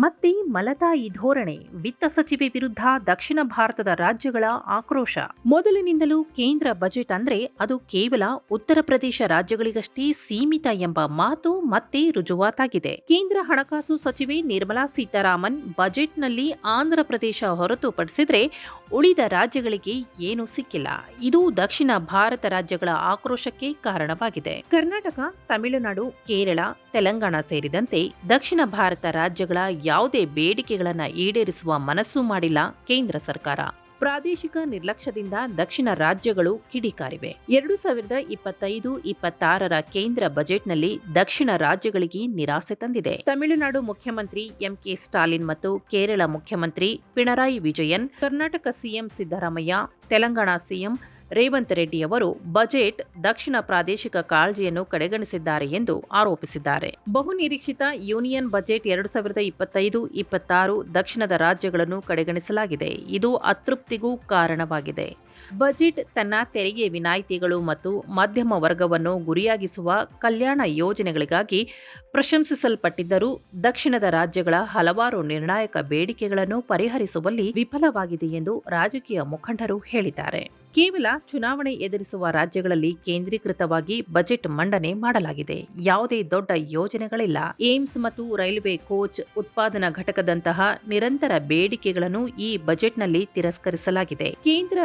ಮತ್ತೆ ಮಲತಾಯಿ ಧೋರಣೆ, ವಿತ್ತ ಸಚಿವೆ ವಿರುದ್ಧ ದಕ್ಷಿಣ ಭಾರತದ ರಾಜ್ಯಗಳ ಆಕ್ರೋಶ. ಮೊದಲಿನಿಂದಲೂ ಕೇಂದ್ರ ಬಜೆಟ್ ಅಂದ್ರೆ ಅದು ಕೇವಲ ಉತ್ತರ ಪ್ರದೇಶ ರಾಜ್ಯಗಳಿಗಷ್ಟೇ ಸೀಮಿತ ಎಂಬ ಮಾತು ಮತ್ತೆ ರುಜುವಾತಾಗಿದೆ. ಕೇಂದ್ರ ಹಣಕಾಸು ಸಚಿವೆ ನಿರ್ಮಲಾ ಸೀತಾರಾಮನ್ ಬಜೆಟ್ನಲ್ಲಿ ಆಂಧ್ರ ಪ್ರದೇಶ ಹೊರತುಪಡಿಸಿದ್ರೆ ಉಳಿದ ರಾಜ್ಯಗಳಿಗೆ ಏನೂ ಸಿಕ್ಕಿಲ್ಲ. ಇದು ದಕ್ಷಿಣ ಭಾರತ ರಾಜ್ಯಗಳ ಆಕ್ರೋಶಕ್ಕೆ ಕಾರಣವಾಗಿದೆ. ಕರ್ನಾಟಕ, ತಮಿಳುನಾಡು, ಕೇರಳ, ತೆಲಂಗಾಣ ಸೇರಿದಂತೆ ದಕ್ಷಿಣ ಭಾರತ ರಾಜ್ಯಗಳ ಯಾವುದೇ ಬೇಡಿಕೆಗಳನ್ನು ಈಡೇರಿಸುವ ಮನಸ್ಸು ಮಾಡಿಲ್ಲ ಕೇಂದ್ರ ಸರ್ಕಾರ. ಪ್ರಾದೇಶಿಕ ನಿರ್ಲಕ್ಷ್ಯದಿಂದ ದಕ್ಷಿಣ ರಾಜ್ಯಗಳು ಕಿಡಿಕಾರಿವೆ. ಎರಡು ಸಾವಿರದ ಇಪ್ಪತ್ತೈದು ಇಪ್ಪತ್ತಾರರ ಕೇಂದ್ರ ಬಜೆಟ್ನಲ್ಲಿ ದಕ್ಷಿಣ ರಾಜ್ಯಗಳಿಗೆ ನಿರಾಸೆ ತಂದಿದೆ. ತಮಿಳುನಾಡು ಮುಖ್ಯಮಂತ್ರಿ ಎಂಕೆ ಸ್ಟಾಲಿನ್ ಮತ್ತು ಕೇರಳ ಮುಖ್ಯಮಂತ್ರಿ ಪಿಣರಾಯಿ ವಿಜಯನ್, ಕರ್ನಾಟಕ ಸಿಎಂ ಸಿದ್ದರಾಮಯ್ಯ, ತೆಲಂಗಾಣ ಸಿಎಂ ರೇವಂತ್ ರೆಡ್ಡಿ ಅವರು ಬಜೆಟ್, ದಕ್ಷಿಣ ಪ್ರಾದೇಶಿಕ ಕಾಳಜಿಯನ್ನು ಕಡೆಗಣಿಸಿದ್ದಾರೆ ಎಂದು ಆರೋಪಿಸಿದ್ದಾರೆ. ಬಹುನಿರೀಕ್ಷಿತ ಯೂನಿಯನ್ ಬಜೆಟ್ ಎರಡು ಸಾವಿರದ ಇಪ್ಪತ್ತೈದು, ಇಪ್ಪತ್ತಾರು ದಕ್ಷಿಣದ ರಾಜ್ಯಗಳನ್ನು ಕಡೆಗಣಿಸಲಾಗಿದೆ. ಇದು ಅತೃಪ್ತಿಗೂ ಕಾರಣವಾಗಿದೆ. ಬಜೆಟ್ ತನ್ನ ತೆರಿಗೆ ವಿನಾಯಿತಿಗಳು ಮತ್ತು ಮಧ್ಯಮ ವರ್ಗವನ್ನು ಗುರಿಯಾಗಿಸುವ ಕಲ್ಯಾಣ ಯೋಜನೆಗಳಿಗಾಗಿ ಪ್ರಶಂಸಿಸಲ್ಪಟ್ಟಿದ್ದರೂ ದಕ್ಷಿಣದ ರಾಜ್ಯಗಳ ಹಲವಾರು ನಿರ್ಣಾಯಕ ಬೇಡಿಕೆಗಳನ್ನು ಪರಿಹರಿಸುವಲ್ಲಿ ವಿಫಲವಾಗಿದೆ ಎಂದು ರಾಜಕೀಯ ಮುಖಂಡರು ಹೇಳಿದ್ದಾರೆ. ಕೇವಲ ಚುನಾವಣೆ ಎದುರಿಸುವ ರಾಜ್ಯಗಳಲ್ಲಿ ಕೇಂದ್ರೀಕೃತವಾಗಿ ಬಜೆಟ್ ಮಂಡನೆ ಮಾಡಲಾಗಿದೆ. ಯಾವುದೇ ದೊಡ್ಡ ಯೋಜನೆಗಳಿಲ್ಲ. ಏಮ್ಸ್ ಮತ್ತು ರೈಲ್ವೆ ಕೋಚ್ ಉತ್ಪಾದನಾ ಘಟಕದಂತಹ ನಿರಂತರ ಬೇಡಿಕೆಗಳನ್ನು ಈ ಬಜೆಟ್ನಲ್ಲಿ ತಿರಸ್ಕರಿಸಲಾಗಿದೆ. ಕೇಂದ್ರ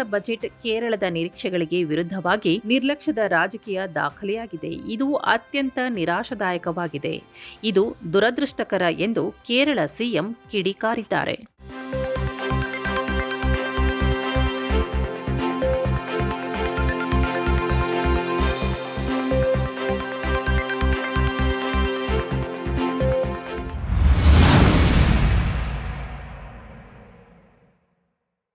ಕೇರಳದ ನಿರೀಕ್ಷೆಗಳಿಗೆ ವಿರುದ್ಧವಾಗಿ ನಿರ್ಲಕ್ಷ್ಯದ ರಾಜಕೀಯ ದಾಖಲೆಯಾಗಿದೆ. ಇದು ಅತ್ಯಂತ ನಿರಾಶಾದಾಯಕವಾಗಿದೆ. ಇದು ದುರದೃಷ್ಟಕರ ಎಂದು ಕೇರಳ ಸಿಎಂ ಕಿಡಿಕಾರಿದ್ದಾರೆ.